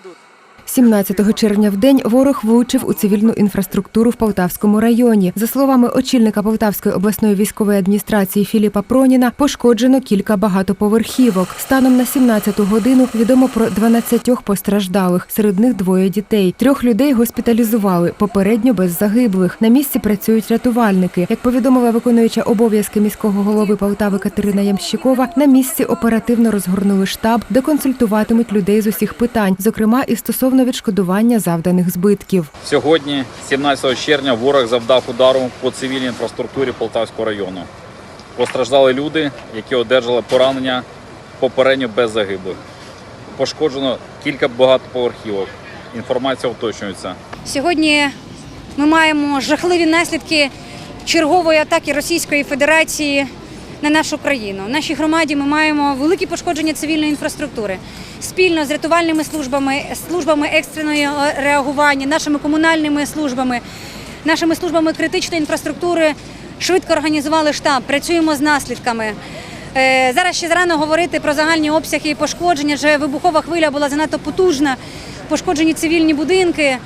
идут. 17 червня в день ворог влучив у цивільну інфраструктуру в Полтавському районі. За словами очільника Полтавської обласної військової адміністрації Філіпа Проніна, пошкоджено кілька багатоповерхівок. Станом на 17 годину відомо про 12 постраждалих, серед них двоє дітей. Трьох людей госпіталізували, попередньо без загиблих. На місці працюють рятувальники. Як повідомила виконуюча обов'язки міського голови Полтави Катерина Ямщикова, на місці оперативно розгорнули штаб, де консультуватимуть людей з усіх питань, зокрема і стосовно відшкодування завданих збитків. Сьогодні, 17 червня, ворог завдав удару по цивільній інфраструктурі Полтавського району. Постраждали люди, які одержали поранення попередньо без загиблих. Пошкоджено кілька багатоповерхівок. Інформація уточнюється. Сьогодні ми маємо жахливі наслідки чергової атаки Російської Федерації на нашу країну. В нашій громаді ми маємо великі пошкодження цивільної інфраструктури. Спільно з рятувальними службами, службами екстреного реагування, нашими комунальними службами, нашими службами критичної інфраструктури швидко організували штаб. Працюємо з наслідками. Е, Зараз ще зарано говорити про загальні обсяги і пошкодження. Вже вибухова хвиля була занадто потужна. Пошкоджені цивільні будинки.